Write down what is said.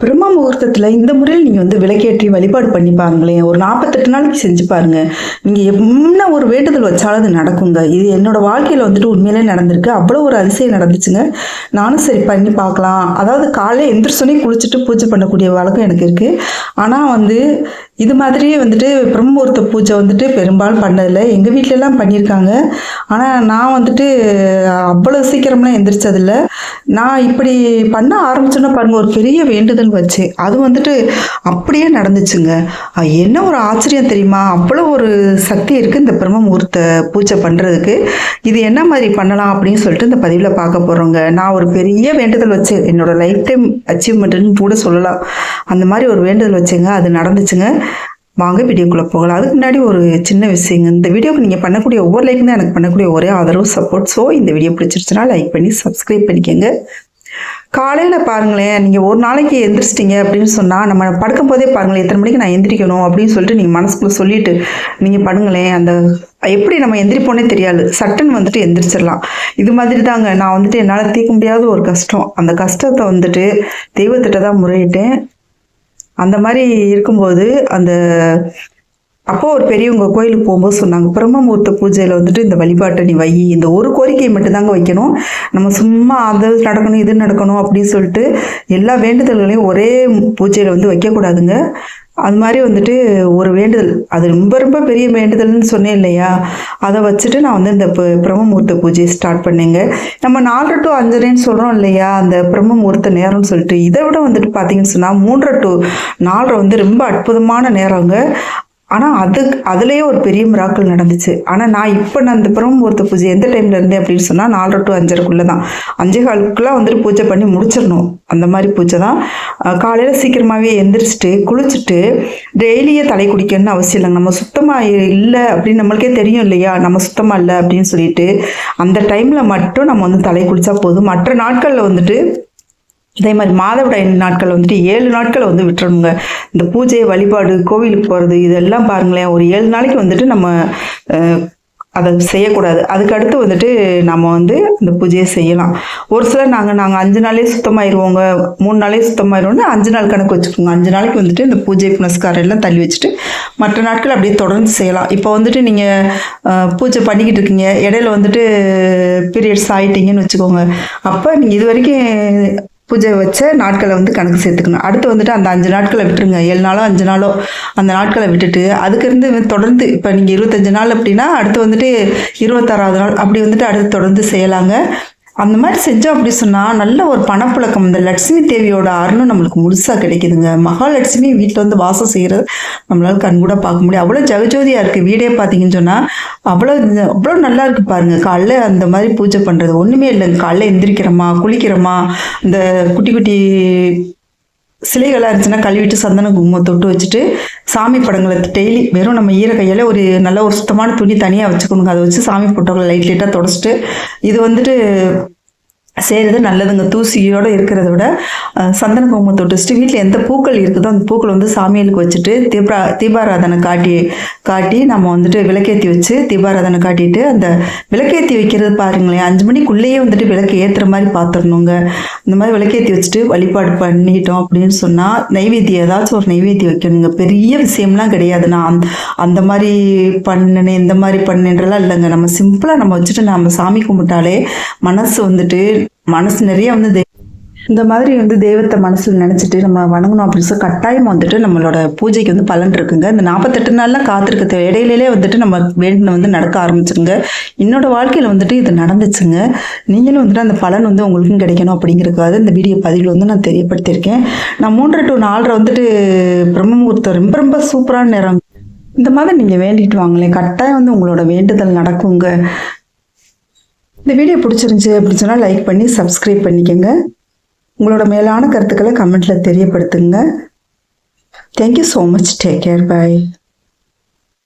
பிரம்ம முகூர்த்தத்தில் இந்த முறையில் நீங்கள் வந்து விளக்கேற்றி வழிபாடு பண்ணி பாருங்களேன். ஒரு நாற்பத்தெட்டு நாளைக்கு செஞ்சு பாருங்க. நீங்கள் என்ன ஒரு வேண்டுதல் வச்சாலும் அது நடக்குங்க. இது என்னோட வாழ்க்கையில் வந்துட்டு உண்மையிலே நடந்திருக்கு. அவ்வளோ ஒரு அதிசயம் நடந்துச்சுங்க. நானும் சரி பண்ணி பார்க்கலாம். அதாவது காலையில் எந்திரிச்சோன்னே குளிச்சுட்டு பூஜை பண்ணக்கூடிய வழக்கம் எனக்கு இருக்குது ஆனால் வந்து இது மாதிரியே வந்துட்டு பிரம்மமுகூர்த்த பூஜை வந்துட்டு பெரும்பாலும் பண்ணதில்லை. எங்கள் வீட்டிலலாம் பண்ணியிருக்காங்க. ஆனால் நான் வந்துட்டு அவ்வளோ சீக்கிரம்லாம் எந்திரிச்சதில்ல. நான் இப்படி பண்ண ஆரம்பிச்சோன்னா பாருங்க ஒரு பெரிய வேண்டுதல் வச்சு அது வந்துட்டு அப்படியே நடந்துச்சுங்க. என்ன ஒரு ஆச்சரியம் தெரியுமா? அவ்வளோ ஒரு சக்தி இருக்குது இந்த பிரம்ம முகூர்த்த பூஜை பண்ணுறதுக்கு இது என்ன மாதிரி பண்ணலாம் அப்படின்னு சொல்லிட்டு இந்த பதிவில் பார்க்க போகிறோங்க நான் ஒரு பெரிய வேண்டுதல் வச்சு என்னோடய லைஃப் டைம் அச்சீவ்மெண்ட்டுன்னு கூட சொல்லலாம். அந்த மாதிரி ஒரு வேண்டுதல் வச்சுங்க. அது நடந்துச்சுங்க. வாங்க வீடியோக்குள்ளே போகலாம். அதுக்கு முன்னாடி ஒரு சின்ன விஷயங்க. இந்த வீடியோக்கு நீங்கள் பண்ணக்கூடிய ஒவ்வொரு லைக் தான் எனக்கு பண்ணக்கூடிய ஒரே ஆதரவு சப்போர்ட் ஸோ இந்த வீடியோ பிடிச்சிருச்சுன்னா லைக் பண்ணி சப்ஸ்கிரைப் பண்ணிக்கோங்க. காலையில் பாருங்களேன் நீங்கள் ஒரு நாளைக்கு எந்திரிச்சிட்டிங்க அப்படின்னு சொன்னால் நம்ம படுக்கும் போதே பாருங்களேன் எத்தனை மணிக்கு நான் எந்திரிக்கணும் அப்படின்னு சொல்லிட்டு நீங்கள் மனசுக்குள்ளே சொல்லிட்டு நீங்கள் பண்ணுங்களேன் அந்த எப்படி நம்ம எந்திரிப்போனே தெரியாது. சட்டன் வந்துட்டு எந்திரிச்சிடலாம். இது மாதிரி தாங்க. நான் வந்துட்டு என்னால் தீர்க்க முடியாத ஒரு கஷ்டம். அந்த கஷ்டத்தை வந்துட்டு தெய்வத்திட்ட தான் முறையிட்டேன். அந்த மாதிரி இருக்கும்போது அந்த அப்போ ஒரு பெரியவங்க கோயிலுக்கு போகும்போது சொன்னாங்க பிரம்மமுகூர்த்த பூஜையில் வந்துட்டு இந்த வழிபாட்டை நீ வை. இந்த ஒரு கோரிக்கையை மட்டும்தாங்க வைக்கணும். நம்ம சும்மா அது நடக்கணும் இது நடக்கணும் அப்படின்னு சொல்லிட்டு எல்லா வேண்டுதல்களையும் ஒரே பூஜையில் வந்து வைக்கக்கூடாதுங்க. அது மாதிரி வந்துட்டு ஒரு வேண்டுதல். அது ரொம்ப ரொம்ப பெரிய வேண்டுதல்னு சொன்னேன் இல்லையா? அதை வச்சுட்டு நான் வந்து இந்த ப- பிரம்மமுகூர்த்த பூஜையை ஸ்டார்ட் பண்ணேங்க. நம்ம நாலரை டு அஞ்சரைன்னு சொல்கிறோம் இல்லையா? அந்த பிரம்மமூர்த்த நேரம்னு சொல்லிட்டு இதை விட வந்துட்டு பார்த்தீங்கன்னு சொன்னால் மூன்றரை டு நாலரை வந்து ரொம்ப அற்புதமான நேரங்க. ஆனால் அது அதுலேயே ஒரு பெரிய மிராக்கள் நடந்துச்சு. ஆனால் நான் இப்போ நான் இந்த பிரம்ம முகூர்த்த பூஜை எந்த டைமில் இருந்தேன் அப்படின்னு சொன்னால் நாலரை டு அஞ்சரைக்குள்ளே தான் அஞ்சே காலுக்குலாம் வந்துட்டு பூஜை பண்ணி முடிச்சிடணும். அந்த மாதிரி பூஜை தான். காலையில் சீக்கிரமாகவே எந்திரிச்சிட்டு குளிச்சுட்டு டெய்லியே தலை குடிக்கணும்னு அவசியம் இல்லைங்க. நம்ம சுத்தமாக இல்லை அப்படின்னு நம்மளுக்கே தெரியும் இல்லையா? நம்ம சுத்தமாக இல்லை அப்படின்னு சொல்லிட்டு அந்த டைமில் மட்டும் நம்ம வந்து தலை குடித்தா போதும். மற்ற நாட்களில் வந்துட்டு அதே மாதிரி மாதவிடாய் நாட்கள் வந்துட்டு ஏழு நாட்கள் வந்து விட்டுறணுங்க. இந்த பூஜை வழிபாடு கோவிலுக்கு போகிறது இதெல்லாம் பாருங்களேன். ஒரு ஏழு நாளைக்கு வந்துட்டு நம்ம அதை செய்யக்கூடாது. அதுக்கு அடுத்து வந்துட்டு நம்ம வந்து இந்த பூஜையை செய்யலாம். ஒரு சிலர் நாங்கள் நாங்கள் அஞ்சு நாளே சுத்தமாயிருவோங்க. மூணு நாளே சுத்தமாயிருவோம்னு அஞ்சு நாள் கணக்கு வச்சுக்கோங்க. அஞ்சு நாளைக்கு வந்துட்டு இந்த பூஜை புனஸ்காரம் எல்லாம் தள்ளி வச்சுட்டு மற்ற நாட்கள் அப்படியே தொடர்ந்து செய்யலாம். இப்போ வந்துட்டு நீங்கள் பூஜை பண்ணிக்கிட்டு இருக்கீங்க. இடையில வந்துட்டு பீரியட்ஸ் ஆகிட்டீங்கன்னு வச்சுக்கோங்க. அப்போ நீங்கள் இது வரைக்கும் பூஜை வச்ச நாட்களை வந்து கணக்கு சேர்த்துக்கணும். அடுத்து வந்துட்டு அந்த அஞ்சு நாட்களை விட்டுருங்க. ஏழு நாளோ அஞ்சு நாளோ அந்த நாட்களை விட்டுட்டு அதுக்கு இருந்து தொடர்ந்து இப்போ நீங்கள் இருபத்தஞ்சு நாள் அப்படின்னா அடுத்து வந்துட்டு இருபத்தாறாவது நாள் அப்படி வந்துட்டு அடுத்து தொடர்ந்து செய்யலாங்க. அந்த மாதிரி செஞ்சோம் அப்படி சொன்னால் நல்ல ஒரு பணப்புழக்கம். இந்த லட்சுமி தேவியோட அருளும் நம்மளுக்கு முழுசாக கிடைக்குதுங்க. மகாலட்சுமி வீட்டில் வந்து வாசம் செய்கிறது நம்மளால கண்கூட பார்க்க முடியும். அவ்வளோ ஜெகஜோதியாக இருக்குது வீடே பார்த்தீங்கன்னு சொன்னால் அவ்வளோ அவ்வளோ நல்லா இருக்கு பாருங்க. காலைல அந்த மாதிரி பூஜை பண்ணுறது ஒன்றுமே இல்லைங்க. காலைல எந்திரிக்கிறோமா குளிக்கிறோமா இந்த குட்டி குட்டி சிலைகளாக இருந்துச்சுன்னா கழுவிட்டு சந்தன குங்குமம் தொட்டு வச்சுட்டு சாமி படங்களை டெய்லி வெறும் நம்ம ஈர கையால் ஒரு நல்ல ஒரு சுத்தமான துணி தனியாக வச்சுக்கணுங்க. அதை வச்சு சாமி ஃபோட்டோக்களை லைட் லைட்டாக தொடச்சிட்டு இது வந்துட்டு செய்கிறது நல்லதுங்க. தூசியோடு இருக்கிறத விட சந்தன குங்குமம் தொட்டுச்சுட்டு வீட்டில் எந்த பூக்கள் இருக்குதோ அந்த பூக்கள் வந்து சாமியலுக்கு வச்சுட்டு தீபா தீபாராதனை காட்டி காட்டி நம்ம வந்துட்டு விளக்கேற்றி வச்சு தீபாராதனை காட்டிட்டு அந்த விளக்கேற்றி வைக்கிறது பாருங்களேன். அஞ்சு மணிக்குள்ளேயே வந்துட்டு விளக்கு ஏற்றுற மாதிரி பார்த்துடணுங்க இந்த மாதிரி விளக்கேற்றி வச்சுட்டு வழிபாடு பண்ணிட்டோம் அப்படின்னு சொன்னால் நைவேத்தியம் ஏதாச்சும் ஒரு நைவேத்தியம் வைக்கணுங்க. பெரிய விஷயம்லாம் கிடையாது. நான் அந்த அந்த மாதிரி பண்ணினேன் இந்த மாதிரி பண்ணேன்றலாம் இல்லைங்க. நம்ம சிம்பிளாக நம்ம வச்சுட்டு நம்ம சாமி கும்பிட்டாலே மனசு வந்துட்டு மனசு நிறைய வந்து இந்த மாதிரி வந்து தெய்வத்தை மனசில் நினச்சிட்டு நம்ம வணங்கணும் அப்படின்னு சொல்லி கட்டாயம் வந்துட்டு நம்மளோட பூஜைக்கு வந்து பலன் இருக்குங்க. இந்த நாற்பத்தெட்டு நாள்லாம் காத்திருக்க இடையிலே வந்துட்டு நம்ம வேண்டின வந்து நடக்க ஆரம்பிச்சிருங்க. என்னோட வாழ்க்கையில் வந்துட்டு இது நடந்துச்சுங்க. நீங்களும் வந்துட்டு அந்த பலன் வந்து உங்களுக்கும் கிடைக்கணும் அப்படிங்கிறதுக்காக இந்த வீடியோ பதிவில் வந்து நான் தெரியப்படுத்தியிருக்கேன். நான் மூன்றரை டு நாலரை வந்துட்டு பிரம்ம முகூர்த்தம் ரொம்ப ரொம்ப சூப்பரான நேரம். இந்த மாதிரி நீங்கள் வேண்டிட்டு வாங்களேன். கட்டாயம் வந்து உங்களோட வேண்டுதல் நடக்குங்க. இந்த வீடியோ பிடிச்சிருந்துச்சி அப்படின்னு சொன்னால் லைக் பண்ணி சப்ஸ்கிரைப் பண்ணிக்கோங்க. உங்களோட மேலான கருத்துக்களை கமெண்ட்டில் தெரியப்படுத்துங்க. Thank you so much take care bye